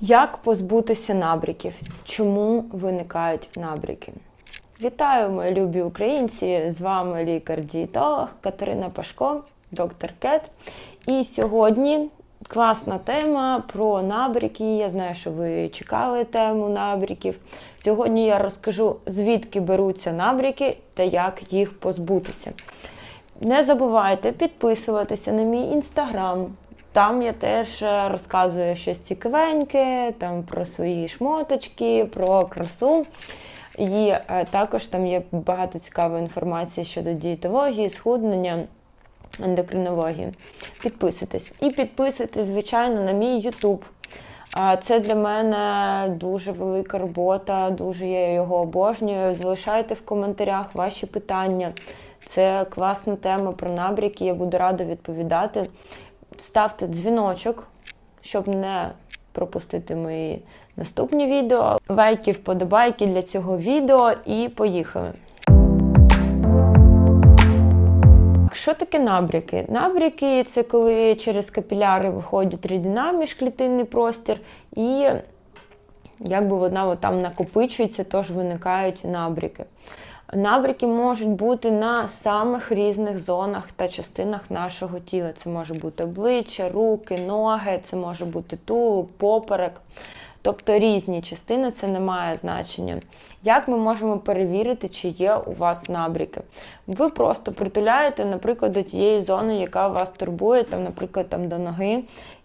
Як позбутися набріків? Чому виникають набріки? Вітаю, мої любі українці! З вами лікар-дієтолог Катерина Пашко, доктор Кет. І сьогодні класна тема про набріки. Я знаю, що ви чекали тему набріків. Сьогодні я розкажу, звідки беруться набріки та як їх позбутися. Не забувайте підписуватися на мій інстаграм. Там я теж е, розказую щось цікавеньке, там про свої шмоточки, про красу. І е, також там є багато цікавої інформації щодо дієтології, схуднення, ендокринології. Підписуйтесь. І підписуйтесь, звичайно, на мій YouTube. Це для мене дуже велика робота, дуже я його обожнюю. Залишайте в коментарях ваші питання. Це класна тема про набріки. Я буду рада відповідати. Ставте дзвіночок, щоб не пропустити мої наступні відео. Лайки, вподобайки для цього відео і поїхали. Що таке набряки? Набряки це коли через капіляри виходить рідина міжклітинний простір, і якби вона там накопичується, тож виникають набряки. Набряки можуть бути на самих різних зонах та частинах нашого тіла. Це може бути обличчя, руки, ноги, це може бути тулуб, поперек. Тобто різні частини це не має значення. Як ми можемо перевірити, чи є у вас набріки? Ви просто притуляєте, наприклад, до тієї зони, яка вас турбує, там, наприклад, там до ноги,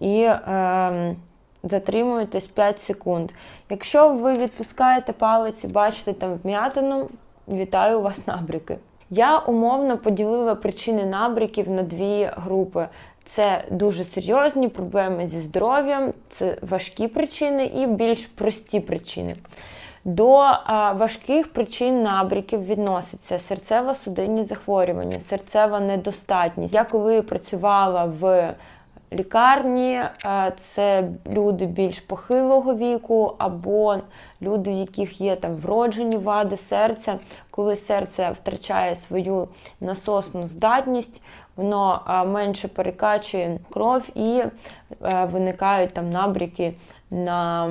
і е, затримуєтесь 5 секунд. Якщо ви відпускаєте палець і бачите там вм'ятину, вітаю вас набріки. Я умовно поділила причини набріків на дві групи. Це дуже серйозні проблеми зі здоров'ям, це важкі причини і більш прості причини. До а, важких причин набріків відноситься серцево-судинні захворювання, серцева недостатність. Я коли працювала в лікарні, це люди більш похилого віку, або люди, в яких є там вроджені вади серця, коли серце втрачає свою насосну здатність, воно менше перекачує кров і виникають там набріки на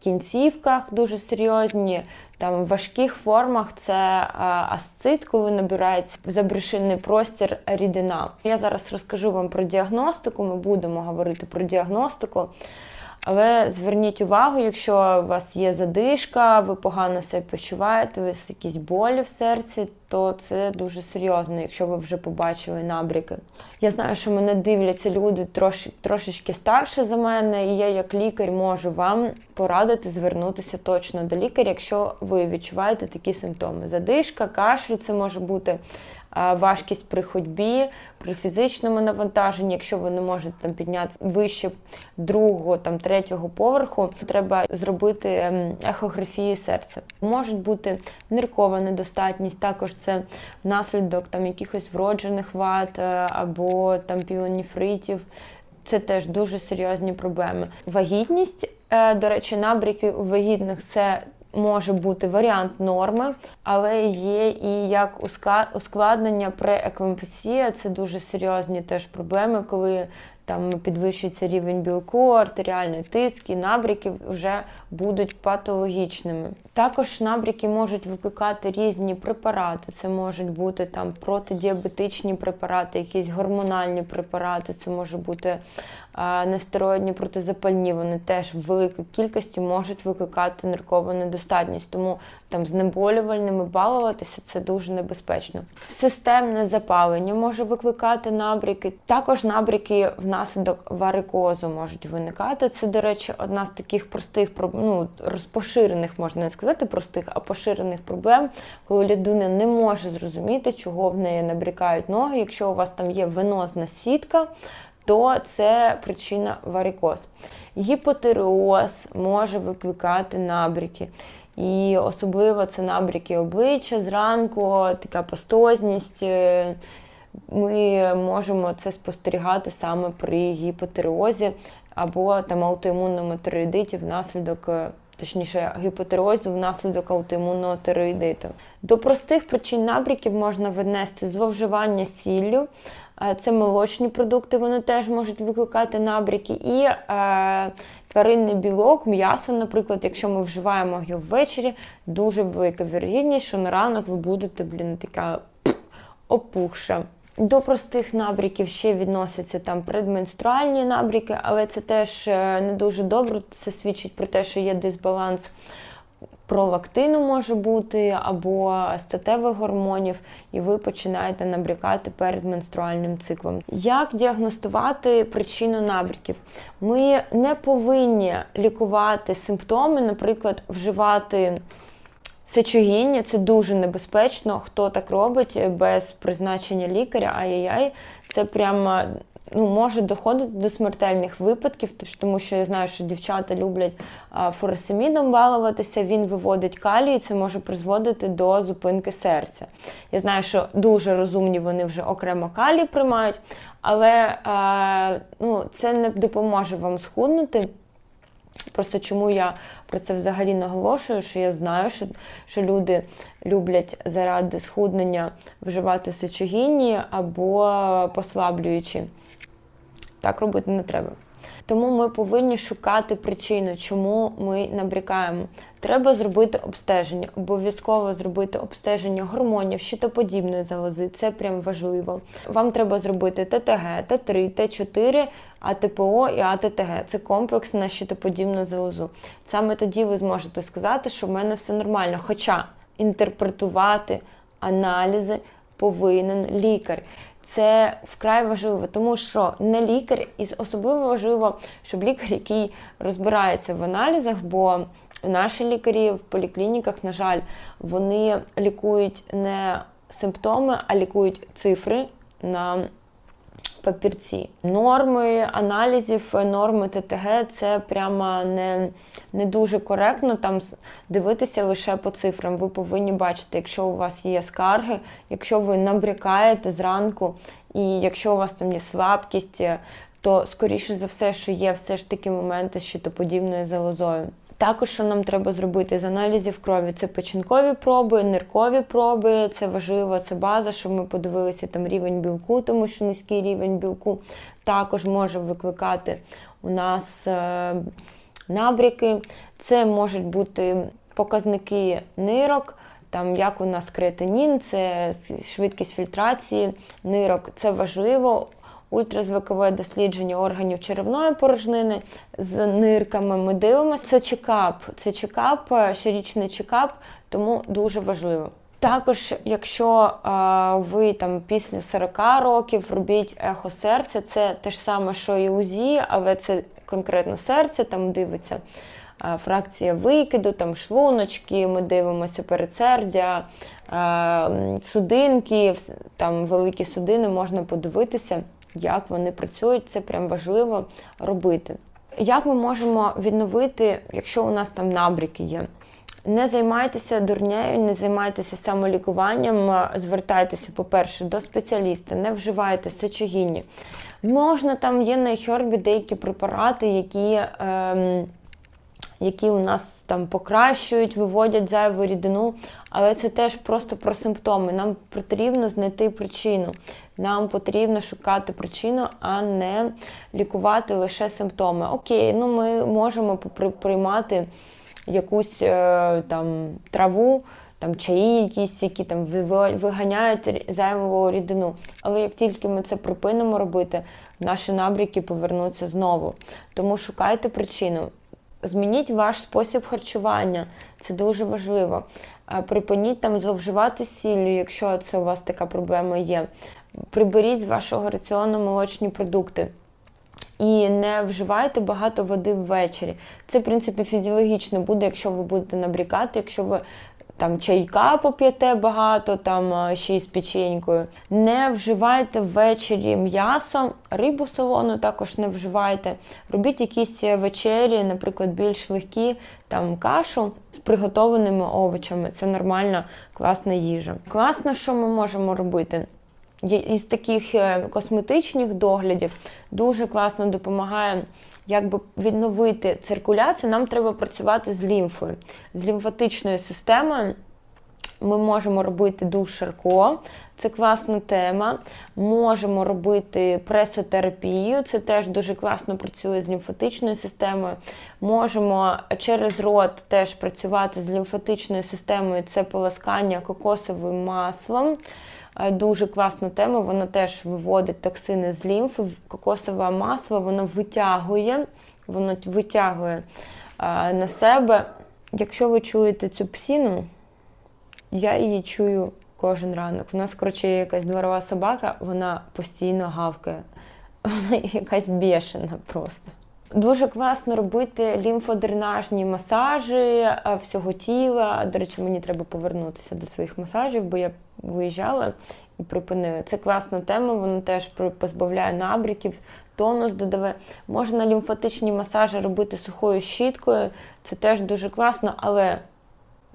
кінцівках дуже серйозні. Там в важких формах це а, асцит, коли набирається в забрюшинний простір рідина. Я зараз розкажу вам про діагностику. Ми будемо говорити про діагностику. Але зверніть увагу, якщо у вас є задишка, ви погано себе почуваєте, у вас якісь болі в серці, то це дуже серйозно, якщо ви вже побачили набріки. Я знаю, що мене дивляться люди трош, трошечки старше за мене, і я, як лікар, можу вам порадити звернутися точно до лікаря, якщо ви відчуваєте такі симптоми. Задишка, кашель, це може бути важкість при ходьбі, при фізичному навантаженні, якщо ви не можете там підняти вище другого, там третього поверху, треба зробити ем, ехографію серця. Можуть бути ниркова недостатність, також це внаслідок там якихось вроджених вад е, або там пілоніфритів. Це теж дуже серйозні проблеми. Вагітність, е, до речі, набряки у вагітних це може бути варіант норми, але є і як ускладнення прееклампсія, це дуже серйозні теж проблеми, коли там підвищується рівень білку, артеріальний тиск і набряки вже будуть патологічними. Також набряки можуть викликати різні препарати. Це можуть бути там протидіабетичні препарати, якісь гормональні препарати, це може бути нестероїдні протизапальні. Вони теж в великій кількості можуть викликати ниркову недостатність. Тому там знеболювальними балуватися це дуже небезпечно. Системне запалення може викликати набряки. Також набряки внаслідок варикозу можуть виникати. Це, до речі, одна з таких простих ну, розпоширених, можна не сказати простих, а поширених проблем, коли людина не може зрозуміти, чого в неї набрякають ноги. Якщо у вас там є венозна сітка, то це причина варикоз. Гіпотиреоз може викликати набряки. І особливо це набряки обличчя зранку, така пастозність. Е, Ми можемо це спостерігати саме при гіпотиреозі або там аутоімунному тиреоїдиті внаслідок, е, точніше, гіпотиреозу внаслідок аутоімунного тиреоїдиту. До простих причин набряків можна віднести зловживання сіллю, Це молочні продукти, вони теж можуть викликати набряки. І е, тваринний білок, м'ясо, наприклад, якщо ми вживаємо його ввечері, дуже велика вірогідність, що на ранок ви будете, блін, така опухша. До простих набряків ще відносяться там предменструальні набряки, але це теж е, не дуже добре. Це свідчить про те, що є дисбаланс пролактину може бути або статевих гормонів, і ви починаєте набрякати перед менструальним циклом. Як діагностувати причину набряків? Ми не повинні лікувати симптоми, наприклад, вживати. Сечогіння це дуже небезпечно. Хто так робить без призначення лікаря, ай-яй-яй, це прямо ну, може доходити до смертельних випадків, тому що я знаю, що дівчата люблять фуросемідом балуватися, він виводить калій, і це може призводити до зупинки серця. Я знаю, що дуже розумні вони вже окремо калій приймають, але ну, це не допоможе вам схуднути. Просто чому я про це взагалі наголошую, що я знаю, що, що люди люблять заради схуднення вживати сечогінні або послаблюючі. Так робити не треба. Тому ми повинні шукати причину, чому ми набрякаємо. Треба зробити обстеження, обов'язково зробити обстеження гормонів, щитоподібної залози. Це прям важливо. Вам треба зробити ТТГ, Т3, Т4, АТПО і АТТГ. Це комплекс на щитоподібну залозу. Саме тоді ви зможете сказати, що в мене все нормально. Хоча інтерпретувати аналізи повинен лікар. Це вкрай важливо, тому що не лікар, і особливо важливо, щоб лікар, який розбирається в аналізах, бо наші лікарі в поліклініках, на жаль, вони лікують не симптоми, а лікують цифри на папірці. Норми аналізів, норми ТТГ це прямо не, не дуже коректно там дивитися лише по цифрам. Ви повинні бачити, якщо у вас є скарги, якщо ви набрякаєте зранку, і якщо у вас там є слабкість, е, то скоріше за все, що є все ж таки моменти з щитоподібною залозою. Також, що нам треба зробити з аналізів крові, це печінкові проби, ниркові проби, це важливо, це база, щоб ми подивилися там рівень білку, тому що низький рівень білку також може викликати у нас е, набряки. Це можуть бути показники нирок. Там як у нас креатинін, це швидкість фільтрації нирок, це важливо. Ультразвукове дослідження органів черевної порожнини з нирками. Ми дивимося. Це чекап, це чекап, е, щорічний чекап, тому дуже важливо. Також, якщо е, ви там після 40 років робіть ехо серця, це те ж саме, що і УЗІ, але це конкретно серце, там дивиться е, фракція викиду, там шлуночки, ми дивимося передсердя, е, судинки, там великі судини можна подивитися, як вони працюють. Це прям важливо робити. Як ми можемо відновити, якщо у нас там набряки є? Не займайтеся дурнею, не займайтеся самолікуванням, звертайтеся, по-перше, до спеціаліста, не вживайте сечогінні. Можна там є на хьорбі деякі препарати, які. Ем, які у нас там покращують, виводять зайву рідину, але це теж просто про симптоми. Нам потрібно знайти причину. Нам потрібно шукати причину, а не лікувати лише симптоми. Окей, ну ми можемо приймати якусь е, там траву, там чаї якісь, які там ви- виганяють зайву рідину. Але як тільки ми це припинимо робити, наші набряки повернуться знову. Тому шукайте причину. Змініть ваш спосіб харчування, це дуже важливо. Припиніть там зловживати сіллю, якщо це у вас така проблема є. Приберіть з вашого раціону молочні продукти. І не вживайте багато води ввечері. Це, в принципі, фізіологічно буде, якщо ви будете набрікати, якщо ви там чайка поп'єте багато, там ще й з печенькою. Не вживайте ввечері м'ясо, рибу солону також не вживайте. Робіть якісь вечері, наприклад, більш легкі, там кашу з приготованими овочами. Це нормальна, класна їжа. Класно, що ми можемо робити? Із таких е, косметичних доглядів дуже класно допомагає якби відновити циркуляцію. Нам треба працювати з лімфою, з лімфатичною системою. Ми можемо робити душ Шарко, це класна тема. Можемо робити пресотерапію, це теж дуже класно працює з лімфатичною системою. Можемо через рот теж працювати з лімфатичною системою, це поласкання кокосовим маслом. Е, Дуже класна тема, вона теж виводить токсини з лімфи. Кокосове масло воно витягує, воно витягує е, на себе. Якщо ви чуєте цю псіну, я її чую кожен ранок. У нас, коротше, є якась дворова собака, вона постійно гавкає. Вона якась бешена просто. Дуже класно робити лімфодренажні масажі е, всього тіла. До речі, мені треба повернутися до своїх масажів, бо я виїжджала і припинила. Це класна тема, вона теж позбавляє набріків, тонус додаве. Можна лімфатичні масажі робити сухою щіткою, це теж дуже класно, але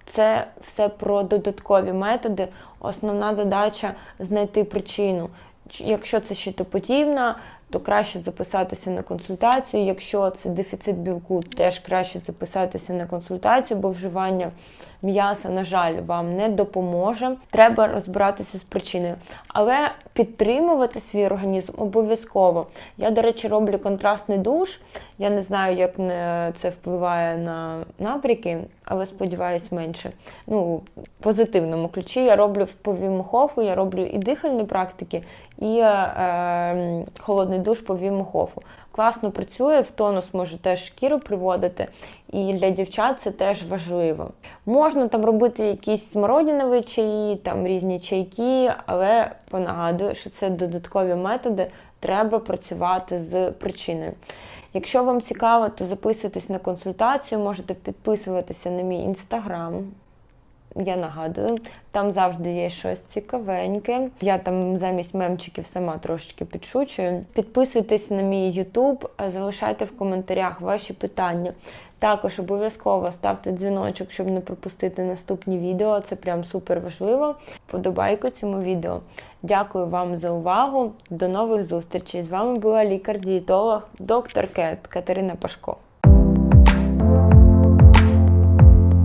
це все про додаткові методи. Основна задача знайти причину. Якщо це щитоподібна, то краще записатися на консультацію. Якщо це дефіцит білку, теж краще записатися на консультацію, бо вживання м'яса, на жаль, вам не допоможе. Треба розбиратися з причиною. Але підтримувати свій організм обов'язково. Я, до речі, роблю контрастний душ. Я не знаю, як це впливає на набріки, але сподіваюсь, менше. Ну, в позитивному ключі я роблю в по Вім Хофу, я роблю і дихальні практики, і е, е, холодний душ по Вімхофу. Класно працює, в тонус може теж шкіру приводити, і для дівчат це теж важливо. Можна там робити якісь смородинові чаї, там різні чайки, але понагадую, що це додаткові методи, треба працювати з причиною. Якщо вам цікаво, то записуйтесь на консультацію, можете підписуватися на мій інстаграм. Я нагадую, там завжди є щось цікавеньке. Я там замість мемчиків сама трошечки підшучую. Підписуйтесь на мій Ютуб, залишайте в коментарях ваші питання. Також обов'язково ставте дзвіночок, щоб не пропустити наступні відео. Це прям супер важливо. Подобайку цьому відео. Дякую вам за увагу. До нових зустрічей. З вами була лікар-дієтолог, доктор Кет Катерина Пашко.